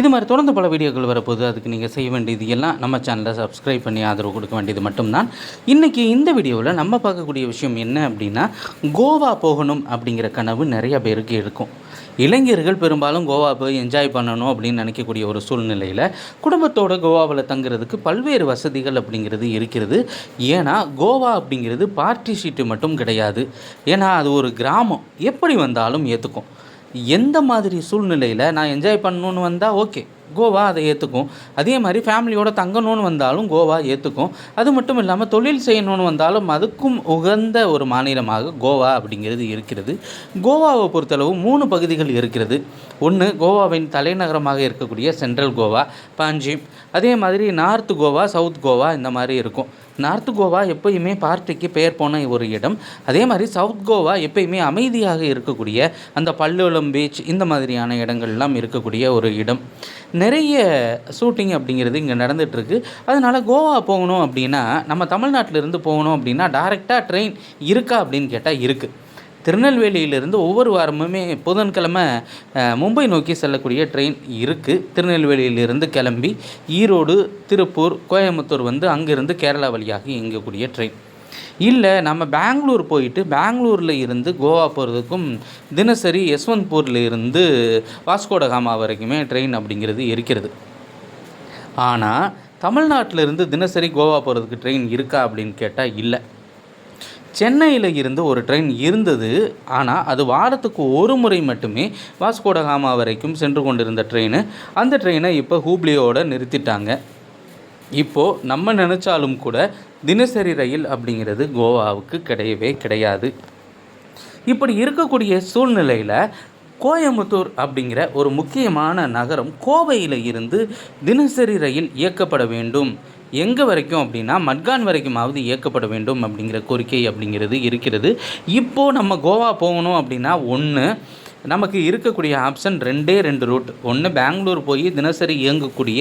இது மாதிரி தொடர்ந்து பல வீடியோக்கள் வரப்போது அதுக்கு நீங்கள் செய்ய வேண்டியது எல்லாம் நம்ம சேனலை சப்ஸ்கிரைப் பண்ணி ஆதரவு கொடுக்க வேண்டியது மட்டும்தான். இன்றைக்கி இந்த வீடியோவில் நம்ம பார்க்கக்கூடிய விஷயம் என்ன அப்படின்னா கோவா போகணும் அப்படிங்கிற கனவு நிறைய பேருக்கு இருக்கும். இளைஞர்கள் பெரும்பாலும் கோவா போய் என்ஜாய் பண்ணணும் அப்படின்னு நினைக்கக்கூடிய ஒரு சூழ்நிலையில் குடும்பத்தோட கோவாவில் தங்குறதுக்கு பல்வேறு வசதிகள் அப்படிங்கிறது இருக்கிறது. ஏன்னா கோவா அப்படிங்கிறது பார்ட்டி ஷீட்டு மட்டும் கிடையாது. ஏன்னா அது ஒரு கிராமம். எப்படி வந்தாலும் ஏற்றுக்கும் எந்த மாதிரி சூழ்நிலையில் நான் என்ஜாய் பண்ணணுன்னு வந்தால் ஓகே கோவா அதை ஏற்றுக்கும் அதே மாதிரி ஃபேமிலியோட தங்கணும்னு வந்தாலும் கோவா ஏற்றுக்கும் அது மட்டும் இல்லாமல் தொழில் செய்யணும்னு வந்தாலும் அதுக்கும் உகந்த ஒரு மாநிலமாக கோவா அப்படிங்கிறது இருக்கிறது. கோவாவை பொறுத்தளவு மூணு பகுதிகள் இருக்கிறது. ஒன்று கோவாவின் தலைநகரமாக இருக்கக்கூடிய சென்ட்ரல் கோவா பாஞ்சி அதே மாதிரி நார்த் கோவா சவுத் கோவா இந்த மாதிரி இருக்கும். நார்த் கோவா எப்பயுமே பார்ட்டிக்கு பெயர் போன ஒரு இடம். அதே மாதிரி சவுத் கோவா எப்பயுமே அமைதியாக இருக்கக்கூடிய அந்த பல்லுளம் பீச் இந்த மாதிரியான இடங்கள்லாம் இருக்கக்கூடிய ஒரு இடம். நிறைய ஷூட்டிங் அப்படிங்கிறது இங்கே நடந்துகிட்ருக்கு அதனால் கோவா போகணும் அப்படின்னா நம்ம தமிழ்நாட்டிலேருந்து போகணும் அப்படின்னா டைரெக்டாக ட்ரெயின் இருக்கா அப்படின்னு கேட்டால் இருக்குது திருநெல்வேலியிலிருந்து ஒவ்வொரு வாரமுமே புதன்கிழமை மும்பை நோக்கி செல்லக்கூடிய ட்ரெயின் இருக்குது திருநெல்வேலியிலிருந்து கிளம்பி ஈரோடு திருப்பூர் கோயம்புத்தூர் வந்து அங்கேருந்து கேரளா வழியாக இயங்கக்கூடிய ட்ரெயின் இல்லை நம்ம பெங்களூர் போயிட்டு பெங்களூரில் இருந்து கோவா போகிறதுக்கும் தினசரி யஸ்வந்த்பூரில் இருந்து வாஸ்கோடகாமா வரைக்குமே ட்ரெயின் அப்படிங்கிறது இருக்கிறது. ஆனால் தமிழ்நாட்டில் தினசரி கோவா போகிறதுக்கு ட்ரெயின் இருக்கா அப்படின்னு கேட்டால் இல்லை. சென்னையில் இருந்து ஒரு ட்ரெயின் இருந்தது ஆனால் அது வாரத்துக்கு ஒரு முறை மட்டுமே வாஸ்கோடகாமா வரைக்கும் சென்று கொண்டிருந்த ட்ரெயின். அந்த ட்ரெயினை இப்போ ஹூப்ளியோடு நிறுத்திட்டாங்க. இப்போது நம்ம நினச்சாலும் கூட தினசரி ரயில் அப்படிங்கிறது கோவாவுக்கு கிடையவே கிடையாது. இப்படி இருக்கக்கூடிய சூழ்நிலையில் கோயம்புத்தூர் அப்படிங்கிற ஒரு முக்கியமான நகரம் கோவையில் இருந்து தினசரி ரயில் இயக்கப்பட வேண்டும். எங்கே வரைக்கும் அப்படின்னா மட்கான் வரைக்குமாவது இயக்கப்பட வேண்டும் அப்படிங்கிற கோரிக்கை அப்படிங்கிறது இருக்கிறது. இப்போது நம்ம கோவா போகணும் அப்படின்னா ஒன்று நமக்கு இருக்கக்கூடிய ஆப்ஷன் ரெண்டே ரெண்டு ரூட் ஒன்று பெங்களூர் போய் தினசரி இயங்கக்கூடிய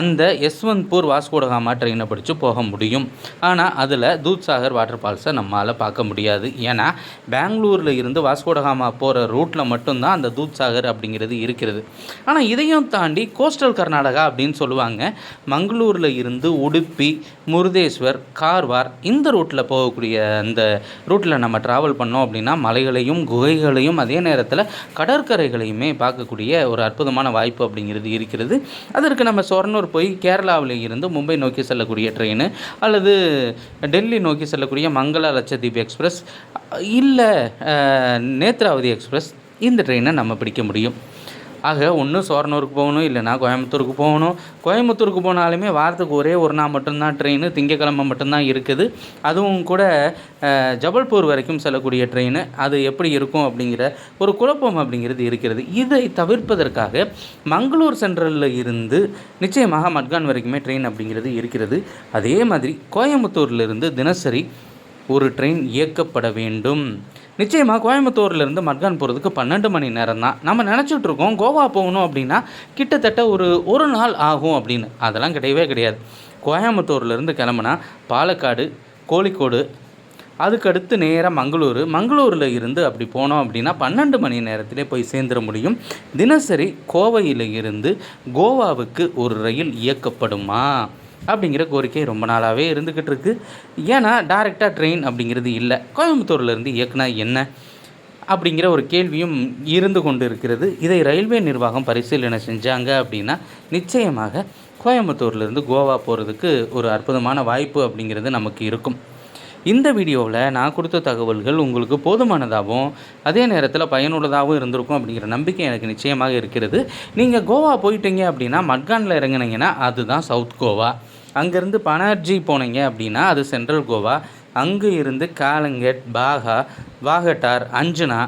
அந்த யஸ்வந்த்பூர் வாஸ்கோடகாமா ட்ரெயினை பிடிச்சி போக முடியும். ஆனால் அதில் தூத்சாகர் வாட்டர் ஃபால்ஸை நம்மளால் பார்க்க முடியாது. ஏன்னா பெங்களூரில் இருந்து வாஸ்கோடகாமா போகிற ரூட்டில் மட்டும்தான் அந்த தூத்சாகர் அப்படிங்கிறது இருக்கிறது. ஆனால் இதையும் தாண்டி கோஸ்டல் கர்நாடகா அப்படின்னு சொல்லுவாங்க. மங்களூரில் இருந்து உடுப்பி முருதேஸ்வர் கார்வார் இந்த ரூட்டில் போகக்கூடிய அந்த ரூட்டில் நம்ம ட்ராவல் பண்ணோம் அப்படின்னா மலைகளையும் குகைகளையும் அதே நேரத்தில் கடற்கரைகளையுமே பார்க்கக்கூடிய ஒரு அற்புதமான வாய்ப்பு அப்படிங்கிறது இருக்கிறது. அதற்கு நம்ம சொர்ணூர் போய் கேரளாவில் இருந்து மும்பை நோக்கி செல்லக்கூடிய ட்ரெயின் அல்லது டெல்லி நோக்கி செல்லக்கூடிய மங்களா லட்சதீப் எக்ஸ்பிரஸ் இல்லை நேத்ராவதி எக்ஸ்பிரஸ் இந்த ட்ரெயினை நம்ம பிடிக்க முடியும். ஆக ஒன்று சோரனூருக்கு போகணும் இல்லைனா கோயம்புத்தூருக்கு போகணும். கோயம்புத்தூருக்கு போனாலுமே வாரத்துக்கு ஒரே ஒரு நாள் மட்டும்தான் ட்ரெயின் திங்கக்கிழமை மட்டும்தான் இருக்குது. அதுவும் கூட ஜபல்பூர் வரைக்கும் செல்லக்கூடிய ட்ரெயின் அது எப்படி இருக்கும் அப்படிங்கிற ஒரு குழப்பம் அப்படிங்கிறது இருக்கிறது. இதை தவிர்ப்பதற்காக மங்களூர் சென்ட்ரலில் இருந்து நிச்சயமாக மட்கான் வரைக்குமே ட்ரெயின் அப்படிங்கிறது இருக்கிறது. அதே மாதிரி கோயம்புத்தூர்லேருந்து தினசரி ஒரு ட்ரெயின் இயக்கப்பட வேண்டும். நிச்சயமாக கோயம்புத்தூர்லேருந்து மட்கான் போகிறதுக்கு பன்னெண்டு மணி நேரம் தான் நம்ம நினச்சிட்ருக்கோம் கோவா போகணும் அப்படின்னா கிட்டத்தட்ட ஒரு ஒரு நாள் ஆகும் அப்படின்னு. அதெல்லாம் கிடையவே கிடையாது. கோயம்புத்தூர்லேருந்து கிளம்புனா பாலக்காடு கோழிக்கோடு அதுக்கடுத்து நேராக மங்களூர். மங்களூரில் இருந்து அப்படி போனோம் அப்படின்னா பன்னெண்டு மணி நேரத்திலே போய் சேர்ந்துட முடியும். தினசரி கோவையில் இருந்து கோவாவுக்கு ஒரு ரயில் இயக்கப்படுமா? அப்படிங்கிற கோரிக்கை ரொம்ப நாளாகவே இருந்துக்கிட்டு இருக்குது ஏன்னா டேரெக்டாக ட்ரெயின் அப்படிங்கிறது இல்லை. கோயம்புத்தூர்லேருந்து இயக்குனா என்ன அப்படிங்கிற ஒரு கேள்வியும் இருந்து கொண்டு இருக்கிறது. இதை ரயில்வே நிர்வாகம் பரிசீலனை செஞ்சாங்க அப்படின்னா நிச்சயமாக கோயம்புத்தூர்லேருந்து கோவா போகிறதுக்கு ஒரு அற்புதமான வாய்ப்பு அப்படிங்கிறது நமக்கு இருக்கும். இந்த வீடியோவில் நான் கொடுத்த தகவல்கள் உங்களுக்கு போதுமானதாகவும் அதே நேரத்தில் பயனுள்ளதாகவும் இருந்திருக்கும் அப்படிங்கிற நம்பிக்கை எனக்கு நிச்சயமாக இருக்கிறது. நீங்கள் கோவா போயிட்டீங்க அப்படின்னா மட்கானில் இறங்கினீங்கன்னா அதுதான் சவுத் கோவா. அங்கேருந்து பனார்ஜி போனீங்க அப்படின்னா அது சென்ட்ரல் கோவா. அங்கே இருந்து காலங்கெட் பாகா வாகட்டார் அஞ்சனா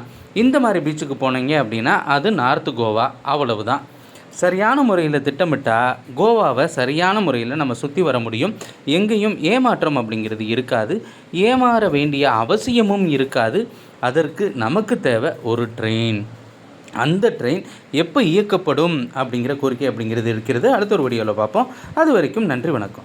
இந்த மாதிரி பீச்சுக்கு போனீங்க அப்படின்னா அது நார்த்து கோவா. அவ்வளவு தான் சரியான முறையில் திட்டமிட்டால் கோவாவை சரியான முறையில் நம்ம சுற்றி வர முடியும். எங்கேயும் ஏமாற்றம் அப்படிங்கிறது இருக்காது. ஏமாற வேண்டிய அவசியமும் இருக்காது. அதற்கு நமக்கு தேவை ஒரு ட்ரெயின். அந்த ட்ரெயின் எப்போ இயக்கப்படும் அப்படிங்கிற கோரிக்கை அப்படிங்கிறது இருக்கிறது. அடுத்த ஒரு வீடியோவில் பார்ப்போம். அது வரைக்கும் நன்றி வணக்கம்.